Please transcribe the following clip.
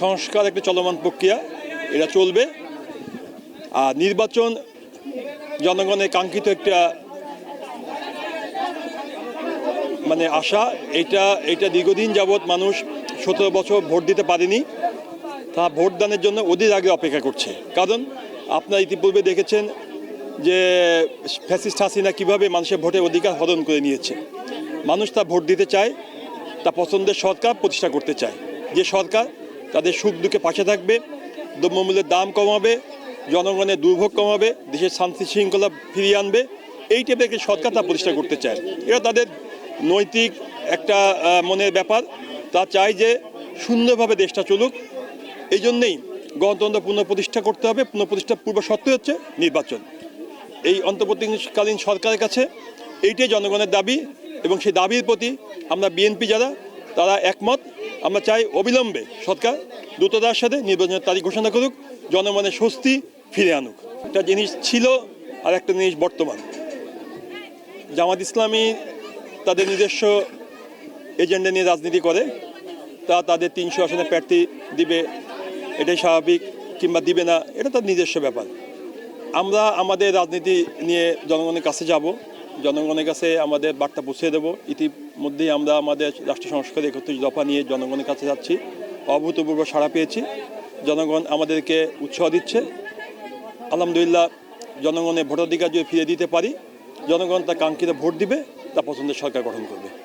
সংস্কার একটা চলমান প্রক্রিয়া, এটা চলবে। আর নির্বাচন জনগণের কাঙ্ক্ষিত একটা মানে আশা, এটা এটা দীর্ঘদিন যাবৎ মানুষ সতেরো বছর ভোট দিতে পারেনি। তা ভোটদানের জন্য অধীর আগে অপেক্ষা করছে। কারণ আপনারা ইতিপূর্বে দেখেছেন যে ফ্যাসিস্ট হাসিনা কীভাবে মানুষের ভোটের অধিকার হরণ করে নিয়েছে। মানুষ তা ভোট দিতে চায়, তা পছন্দের সরকার প্রতিষ্ঠা করতে চায়। যে সরকার তাদের সুখ দুঃখে পাশে থাকবে, দ্রব্যমূল্যের দাম কমাবে, জনগণের দুর্ভোগ কমাবে, দেশের শান্তি শৃঙ্খলা ফিরিয়ে আনবে। এই টাইপের একটি সরকার তা প্রতিষ্ঠা করতে চায়। এটা তাদের নৈতিক একটা মনের ব্যাপার। তা চায় যে সুন্দরভাবে দেশটা চলুক। এই জন্যেই গণতন্ত্র পুনঃপ্রতিষ্ঠা করতে হবে। পুনঃপ্রতিষ্ঠা পূর্ব শর্ত হচ্ছে নির্বাচন। এই অন্তর্বর্তীকালীন সরকারের কাছে এইটাই জনগণের দাবি এবং সেই দাবির প্রতি আমরা বিএনপি যারা, তারা একমত। আমরা চাই অবিলম্বে সরকার দ্রুততার সাথে নির্বাচনের তারিখ ঘোষণা করুক জনগণের স্বস্তি ফিরে আনুক। একটা জিনিস ছিল আর একটা জিনিস বর্তমান। জামাত ইসলামী তাদের নিজস্ব এজেন্ডা নিয়ে রাজনীতি করে। তা তাদের তিনশো আসনে প্রার্থী দিবে, এটাই স্বাভাবিক কিংবা দিবে না, এটা তার নিজস্ব ব্যাপার। আমরা আমাদের রাজনীতি নিয়ে জনগণের কাছে যাব। জনগণের কাছে আমাদের বার্তা পৌঁছে দেবো। ইতিমধ্যেই আমরা আমাদের রাষ্ট্র সংস্কার একত্রিশ দফা নিয়ে জনগণের কাছে যাচ্ছি। অভূতপূর্ব সাড়া পেয়েছি। জনগণ আমাদেরকে উৎসাহ দিচ্ছে। আলহামদুলিল্লাহ, জনগণের ভোটাধিকার যদি ফিরিয়ে দিতে পারি, জনগণ তার কাঙ্ক্ষিত ভোট দিবে, তা পছন্দের সরকার গঠন করবে।